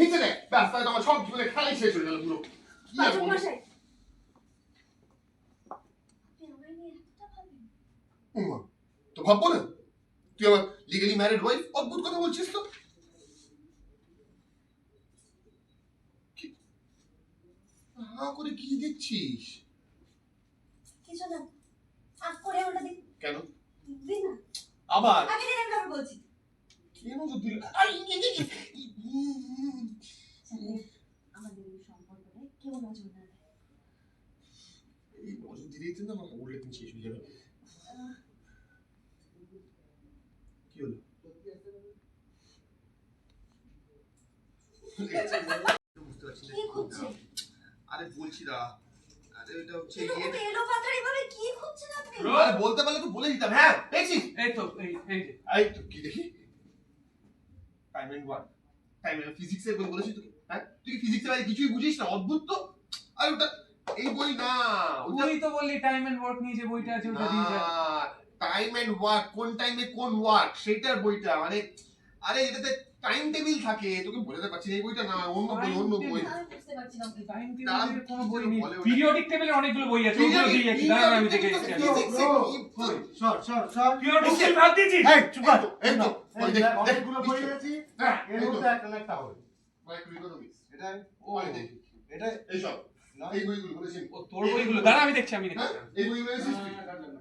হিচে দেয় ব্যাস তাহলে তো আমার সব জীবনে খেলাই শেষ হয়ে গেল পুরো। কি আর বলব? তো ভাববো না? তুই আমার লিগালি ম্যারিড ওয়াইফ অদ্ভুত কথা বলছিস তো। হা করে কি দেখছিস? কিছু না। আগ করে ওটা দিন কেন? দিন না। আবার? আগে দিন আমি বলছি। কেন তো দিল আমার উল্লে তুমি শেষ হয়ে যাবে কি হলো বুঝতে পারছি না কি খুঁজছে আরে বলছি আরে এটা হচ্ছে এলো পাথারি ভাবে কি খুঁজছেন আপনি আরে বলতে পারলে তো বলে দিতাম হ্যাঁ দেখছিস এই তো এই এই তো কি দেখি time and work time and physics এর বলেছি তোকে হ্যাঁ তুই ফিজিক্সের বাইরে কিছুই বুঝিস না অদ্ভুত তো আরে ওটা এই বই না তুই তো বললি টাইম এন্ড ওয়ার্ক নিয়ে যে বইটা আছে ওটা দিয়ে যা। টাইম এন্ড ওয়ার্ক কোন টাইমে কোন ওয়ার্ক সেটার বইটা মানে আরে এটাতে টাইম টেবিল থাকে তোকে বোঝাতে পারছি এই বইটা না অন্য বই অন্য বই। আমি বুঝতে পারছি না টাইম টেবিলের কোনো বই নেই। পিরিয়ডিক টেবিলে অনেকগুলো বই আছে ওগুলো দিয়ে যাচ্ছি দাঁড়ান আমি দেখে বই? সর সর সর পিরিয়ডিক টেবিল বাদ দিয়েছিস এই চুপ কর এই তো, অনেকগুলো বই আছে হ্যাঁ, এর মধ্যে একটা একটা হবে। এটা ও, এই দেখ, এটা এইসব, না এই বইগুলো বলেছেন। ও তোর বইগুলো দাঁড়া আমি দেখছি আমি দেখছি। হ্যাঁ, এই বইগুলো সিস্টেম না না না।